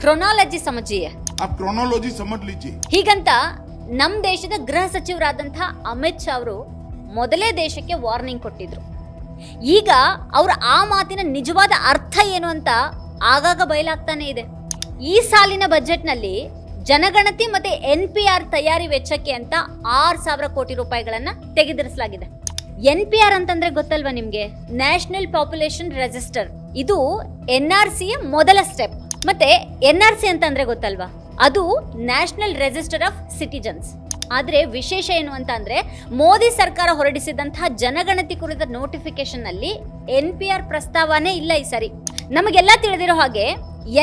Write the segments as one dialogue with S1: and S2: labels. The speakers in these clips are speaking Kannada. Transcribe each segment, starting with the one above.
S1: ಕ್ರೊನಾಲಜಿ ಸಮಜಿಯೇ
S2: आप क्रोनोलॉजी समझ लीजिए
S1: ಹೀಗಂತ ನಮ್ಮ ದೇಶದ ಗೃಹ ಸಚಿವರಾದಂತಹ ಅಮಿತ್ ಶಾ ಅವರು ಮೊದಲೇ ದೇಶಕ್ಕೆ ವಾರ್ನಿಂಗ್ ಕೊಟ್ಟಿದ್ರು ಈಗ ಅವ್ರ ಆ ಮಾತಿನ ನಿಜವಾದ ಅರ್ಥ ಏನು ಅಂತ ಆಗಾಗ ಬಯಲಾಗ್ತಾನೆ ಇದೆ ಈ ಸಾಲಿನ ಬಜೆಟ್ನಲ್ಲಿ ಜನಗಣತಿ ಮತ್ತೆ ಎನ್ ಪಿ ಆರ್ ತಯಾರಿ ವೆಚ್ಚಕ್ಕೆ ಅಂತ ಆರು ಸಾವಿರ ಕೋಟಿ ರೂಪಾಯಿಗಳನ್ನ ತೆಗೆದಿರಿಸಲಾಗಿದೆ ಎನ್ ಪಿ ಆರ್ ಅಂತಂದ್ರೆ ಗೊತ್ತಲ್ವಾ ನಿಮ್ಗೆ ನ್ಯಾಷನಲ್ ಪಾಪ್ಯುಲೇಷನ್ ರೆಜಿಸ್ಟರ್ ಇದು ಎನ್ ಆರ್ ಸಿಯ ಮೊದಲ ಸ್ಟೆಪ್ ಮತ್ತೆ ಎನ್ ಆರ್ ಸಿ ಅಂತಂದ್ರೆ ಗೊತ್ತಲ್ವಾ? ಅದು ನ್ಯಾಷನಲ್ ರೆಜಿಸ್ಟರ್ ಆಫ್ ಸಿಟಿಜನ್ಸ್ ಆದರೆ ವಿಶೇಷ ಏನು ಅಂತ ಅಂದರೆ ಮೋದಿ ಸರ್ಕಾರ ಹೊರಡಿಸಿದಂತಹ ಜನಗಣತಿ ಕುರಿತ ನೋಟಿಫಿಕೇಶನ್ನಲ್ಲಿ ಎನ್ ಪಿ ಆರ್ ಪ್ರಸ್ತಾವನೆ ಇಲ್ಲ ಈ ಸರಿ. ನಮಗೆಲ್ಲ ತಿಳಿದಿರೋ ಹಾಗೆ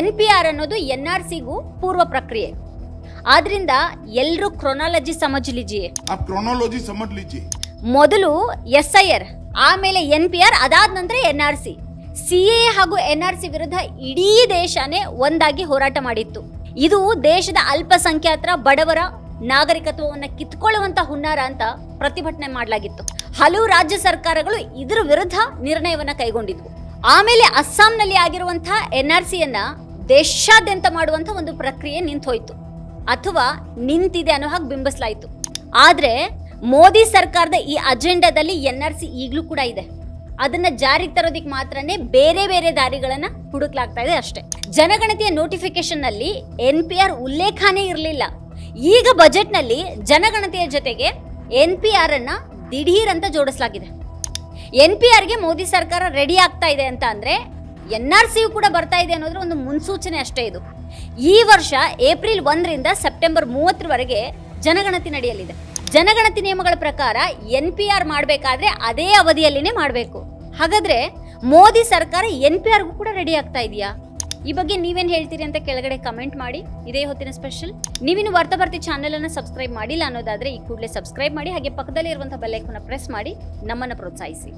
S1: ಎನ್ ಪಿ ಆರ್ ಅನ್ನೋದು ಎನ್ ಆರ್ ಸಿಗೂ ಪೂರ್ವ ಪ್ರಕ್ರಿಯೆ. ಆದ್ರಿಂದ ಎಲ್ಲರೂ ಕ್ರೊನಾಲಜಿ ಸಮಜ್ ಲಿಜಿಯೇ ಮೊದಲು ಎಸ್ ಐ ಆರ್ ಆಮೇಲೆ ಎನ್ ಪಿ ಆರ್ ಅದಾದ ನಂತರ N R C C A ಹಾಗೂ ಎನ್ ಆರ್ ಸಿ ವಿರುದ್ಧ ಇಡೀ ದೇಶನೇ ಒಂದಾಗಿ ಹೋರಾಟ ಮಾಡಿತ್ತು. ಇದು ದೇಶದ ಅಲ್ಪಸಂಖ್ಯಾತರ ಬಡವರ ನಾಗರಿಕತ್ವವನ್ನು ಕಿತ್ಕೊಳ್ಳುವಂತ ಹುನ್ನಾರ ಅಂತ ಪ್ರತಿಭಟನೆ ಮಾಡಲಾಗಿತ್ತು. ಹಲವು ರಾಜ್ಯ ಸರ್ಕಾರಗಳು ಇದರ ವಿರುದ್ಧ ನಿರ್ಣಯವನ್ನು ಕೈಗೊಂಡಿದ್ವು. ಆಮೇಲೆ ಅಸ್ಸಾಂನಲ್ಲಿ ಆಗಿರುವಂತಹ ಎನ್ ಆರ್ ಸಿಯನ್ನ ದೇಶಾದ್ಯಂತ ಮಾಡುವಂತ ಒಂದು ಪ್ರಕ್ರಿಯೆ ನಿಂತೋಯ್ತು. ಅಥವಾ ನಿಂತಿದೆ ಅನ್ನೋ ಹಾಗೆ ಬಿಂಬಿಸಲಾಯಿತು. ಆದ್ರೆ ಮೋದಿ ಸರ್ಕಾರದ ಈ ಅಜೆಂಡಾದಲ್ಲಿ ಎನ್ ಆರ್ ಸಿ ಈಗಲೂ ಕೂಡ ಇದೆ. ಅದನ್ನ ಜಾರಿಗೆ ತರೋದಿಕ್ ಮಾತ್ರನೇ ಬೇರೆ ಬೇರೆ ದಾರಿಗಳನ್ನ ಹುಡುಕ್ಲಾಗ್ತಾ ಇದೆ ಅಷ್ಟೇ. ಜನಗಣತಿಯ ನೋಟಿಫಿಕೇಶನ್ನಲ್ಲಿ ಎನ್ ಪಿ ಆರ್ ಉಲ್ಲೇಖನೇ ಇರಲಿಲ್ಲ. ಈಗ ಬಜೆಟ್ನಲ್ಲಿ ಜನಗಣತಿಯ ಜೊತೆಗೆ ಎನ್ ಪಿ ಆರ್ ಅನ್ನ ದಿಢೀರ್ ಅಂತ ಜೋಡಿಸಲಾಗಿದೆ. ಎನ್ ಪಿ ಆರ್ಗೆ ಮೋದಿ ಸರ್ಕಾರ ರೆಡಿ ಆಗ್ತಾ ಇದೆ ಅಂತ ಅಂದ್ರೆ ಎನ್ ಆರ್ ಸಿಯು ಕೂಡ ಬರ್ತಾ ಇದೆ ಅನ್ನೋದ್ರ ಒಂದು ಮುನ್ಸೂಚನೆ ಅಷ್ಟೇ ಇದು. ಈ ವರ್ಷ ಏಪ್ರಿಲ್ ಒಂದರಿಂದ ಸೆಪ್ಟೆಂಬರ್ ಮೂವತ್ತರವರೆಗೆ ಜನಗಣತಿ ನಡೆಯಲಿದೆ. ಜನಗಣತಿ ನಿಯಮಗಳ ಪ್ರಕಾರ ಎನ್ ಪಿ ಆರ್ ಮಾಡಬೇಕಾದ್ರೆ ಅದೇ ಅವಧಿಯಲ್ಲಿನೇ ಮಾಡಬೇಕು. ಹಾಗಾದ್ರೆ ಮೋದಿ ಸರ್ಕಾರ ಎನ್ ಪಿ ಆರ್ಗೂ ಕೂಡ ರೆಡಿ ಆಗ್ತಾ ಇದೆಯಾ? ಈ ಬಗ್ಗೆ ನೀವೇನು ಹೇಳ್ತೀರಿ ಅಂತ ಕೆಳಗಡೆ ಕಮೆಂಟ್ ಮಾಡಿ. ಇದೇ ಹೊತ್ತಿನ ಸ್ಪೆಷಲ್ ನೀವಿನ್ನು ವಾರ್ತಾ ಭಾರತಿ ಚಾನೆಲ್ ಅನ್ನು ಸಬ್ಸ್ಕ್ರೈಬ್ ಮಾಡಿಲ್ಲ ಅನ್ನೋದಾದ್ರೆ ಈ ಕೂಡಲೇ ಸಬ್ಸ್ಕ್ರೈಬ್ ಮಾಡಿ. ಹಾಗೆ ಪಕ್ಕದಲ್ಲಿ ಇರುವಂತಹ ಬೆಲ್ ಐಕಾನ್ ಪ್ರೆಸ್ ಮಾಡಿ. ನಮ್ಮನ್ನು ಪ್ರೋತ್ಸಾಹಿಸಿ.